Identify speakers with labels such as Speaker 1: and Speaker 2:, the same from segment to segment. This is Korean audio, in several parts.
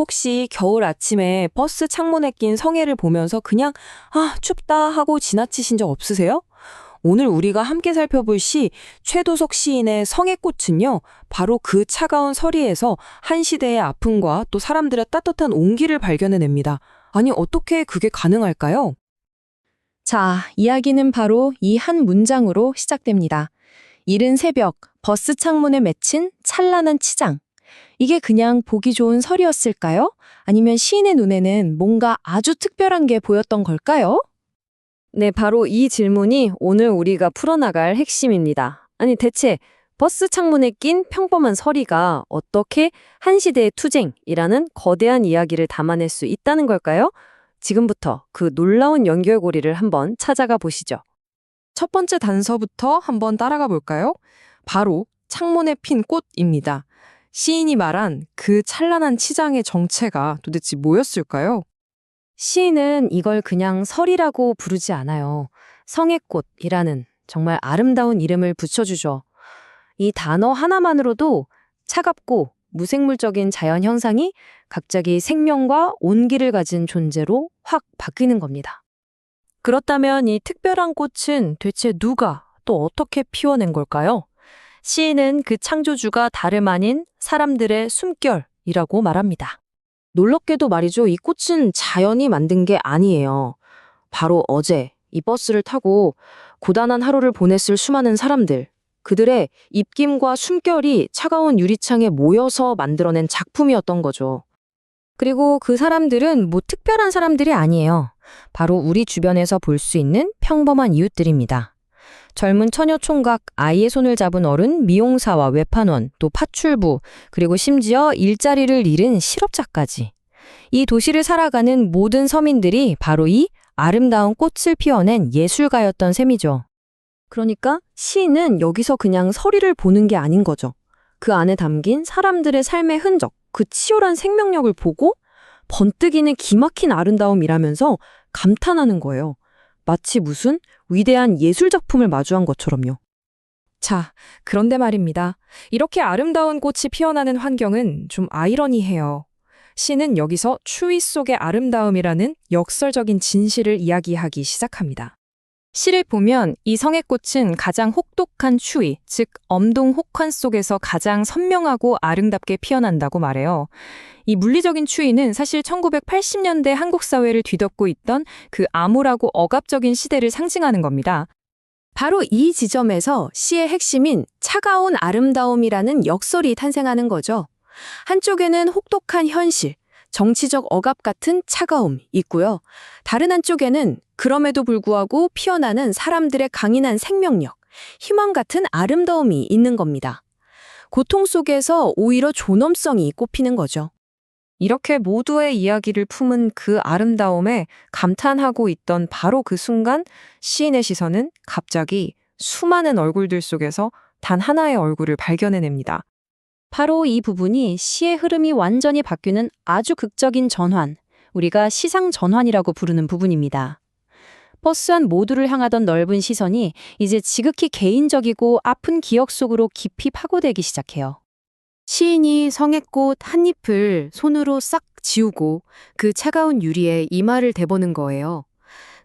Speaker 1: 혹시 겨울 아침에 버스 창문에 낀 성에를 보면서 그냥 아, 춥다 하고 지나치신 적 없으세요? 오늘 우리가 함께 살펴볼 시 최도석 시인의 성의 꽃은요, 바로 그 차가운 서리에서 한 시대의 아픔과 또 사람들의 따뜻한 온기를 발견해냅니다. 아니, 어떻게 그게 가능할까요?
Speaker 2: 자, 이야기는 바로 이 한 문장으로 시작됩니다. 이른 새벽, 버스 창문에 맺힌 찬란한 치장. 이게 그냥 보기 좋은 설이었을까요? 아니면 시인의 눈에는 뭔가 아주 특별한 게 보였던 걸까요?
Speaker 3: 네, 바로 이 질문이 오늘 우리가 풀어나갈 핵심입니다. 아니, 대체 버스 창문에 낀 평범한 서리가 어떻게 한 시대의 투쟁이라는 거대한 이야기를 담아낼 수 있다는 걸까요? 지금부터 그 놀라운 연결고리를 한번 찾아가 보시죠.
Speaker 4: 첫 번째 단서부터 한번 따라가 볼까요? 바로 창문에 핀 꽃입니다. 시인이 말한 그 찬란한 치장의 정체가 도대체 뭐였을까요?
Speaker 3: 시인은 이걸 그냥 설이라고 부르지 않아요. 성의 꽃이라는 정말 아름다운 이름을 붙여주죠. 이 단어 하나만으로도 차갑고 무생물적인 자연 현상이 갑자기 생명과 온기를 가진 존재로 확 바뀌는 겁니다. 그렇다면 이 특별한 꽃은 대체 누가 또 어떻게 피워낸 걸까요? 시인은 그 창조주가 다름 아닌 사람들의 숨결이라고 말합니다. 놀랍게도 말이죠. 이 꽃은 자연이 만든 게 아니에요. 바로 어제 이 버스를 타고 고단한 하루를 보냈을 수많은 사람들, 그들의 입김과 숨결이 차가운 유리창에 모여서 만들어낸 작품이었던 거죠. 그리고 그 사람들은 뭐 특별한 사람들이 아니에요. 바로 우리 주변에서 볼 수 있는 평범한 이웃들입니다. 젊은 처녀 총각, 아이의 손을 잡은 어른, 미용사와 외판원, 또 파출부, 그리고 심지어 일자리를 잃은 실업자까지. 이 도시를 살아가는 모든 서민들이 바로 이 아름다운 꽃을 피워낸 예술가였던 셈이죠. 그러니까 시인은 여기서 그냥 서리를 보는 게 아닌 거죠. 그 안에 담긴 사람들의 삶의 흔적, 그 치열한 생명력을 보고 번뜩이는 기막힌 아름다움이라면서 감탄하는 거예요. 마치 무슨 위대한 예술작품을 마주한 것처럼요.
Speaker 4: 자, 그런데 말입니다. 이렇게 아름다운 꽃이 피어나는 환경은 좀 아이러니해요. 시는 여기서 추위 속의 아름다움이라는 역설적인 진실을 이야기하기 시작합니다. 시를 보면 이 성의꽃은 가장 혹독한 추위, 즉 엄동 혹환 속에서 가장 선명하고 아름답게 피어난다고 말해요. 이 물리적인 추위는 사실 1980년대 한국 사회를 뒤덮고 있던 그 암울하고 억압적인 시대를 상징하는 겁니다.
Speaker 2: 바로 이 지점에서 시의 핵심인 차가운 아름다움이라는 역설이 탄생하는 거죠. 한쪽에는 혹독한 현실, 정치적 억압 같은 차가움이 있고요. 다른 한쪽에는 그럼에도 불구하고 피어나는 사람들의 강인한 생명력, 희망 같은 아름다움이 있는 겁니다. 고통 속에서 오히려 존엄성이 꼽히는 거죠.
Speaker 4: 이렇게 모두의 이야기를 품은 그 아름다움에 감탄하고 있던 바로 그 순간 시인의 시선은 갑자기 수많은 얼굴들 속에서 단 하나의 얼굴을 발견해냅니다.
Speaker 3: 바로 이 부분이 시의 흐름이 완전히 바뀌는 아주 극적인 전환, 우리가 시상 전환이라고 부르는 부분입니다. 버스 안 모두를 향하던 넓은 시선이 이제 지극히 개인적이고 아픈 기억 속으로 깊이 파고들기 시작해요.
Speaker 2: 시인이 성의꽃 한 잎을 손으로 싹 지우고 그 차가운 유리에 이마를 대보는 거예요.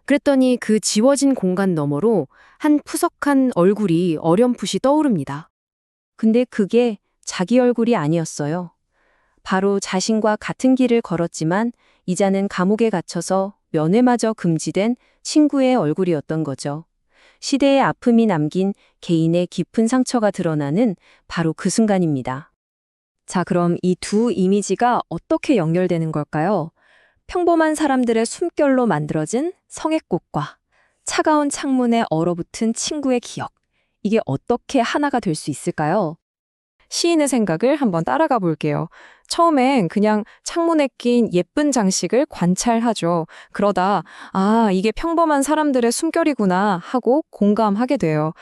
Speaker 2: 그랬더니 그 지워진 공간 너머로 한 푸석한 얼굴이 어렴풋이 떠오릅니다.
Speaker 3: 근데 그게 자기 얼굴이 아니었어요. 바로 자신과 같은 길을 걸었지만 이자는 감옥에 갇혀서 면회마저 금지된 친구의 얼굴이었던 거죠. 시대의 아픔이 남긴 개인의 깊은 상처가 드러나는 바로 그 순간입니다. 자, 그럼 이 두 이미지가 어떻게 연결되는 걸까요? 평범한 사람들의 숨결로 만들어진 성의꽃과 차가운 창문에 얼어붙은 친구의 기억. 이게 어떻게 하나가 될 수 있을까요?
Speaker 4: 시인의 생각을 한번 따라가 볼게요. 처음엔 그냥 창문에 낀 예쁜 장식을 관찰하죠. 그러다, 아, 이게 평범한 사람들의 숨결이구나 하고 공감하게 돼요.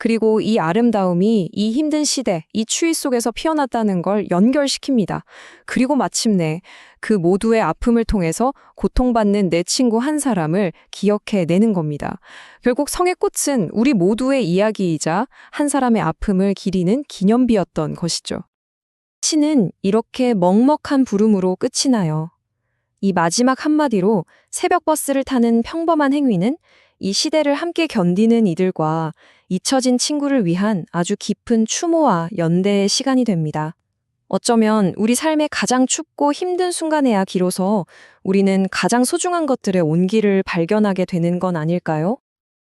Speaker 4: 그리고 이 아름다움이 이 힘든 시대, 이 추위 속에서 피어났다는 걸 연결시킵니다. 그리고 마침내 그 모두의 아픔을 통해서 고통받는 내 친구 한 사람을 기억해 내는 겁니다. 결국 성의 꽃은 우리 모두의 이야기이자 한 사람의 아픔을 기리는 기념비였던 것이죠.
Speaker 3: 시는 이렇게 먹먹한 부름으로 끝이 나요. 이 마지막 한마디로 새벽 버스를 타는 평범한 행위는 이 시대를 함께 견디는 이들과 잊혀진 친구를 위한 아주 깊은 추모와 연대의 시간이 됩니다. 어쩌면 우리 삶의 가장 춥고 힘든 순간에야 비로소 우리는 가장 소중한 것들의 온기를 발견하게 되는 건 아닐까요?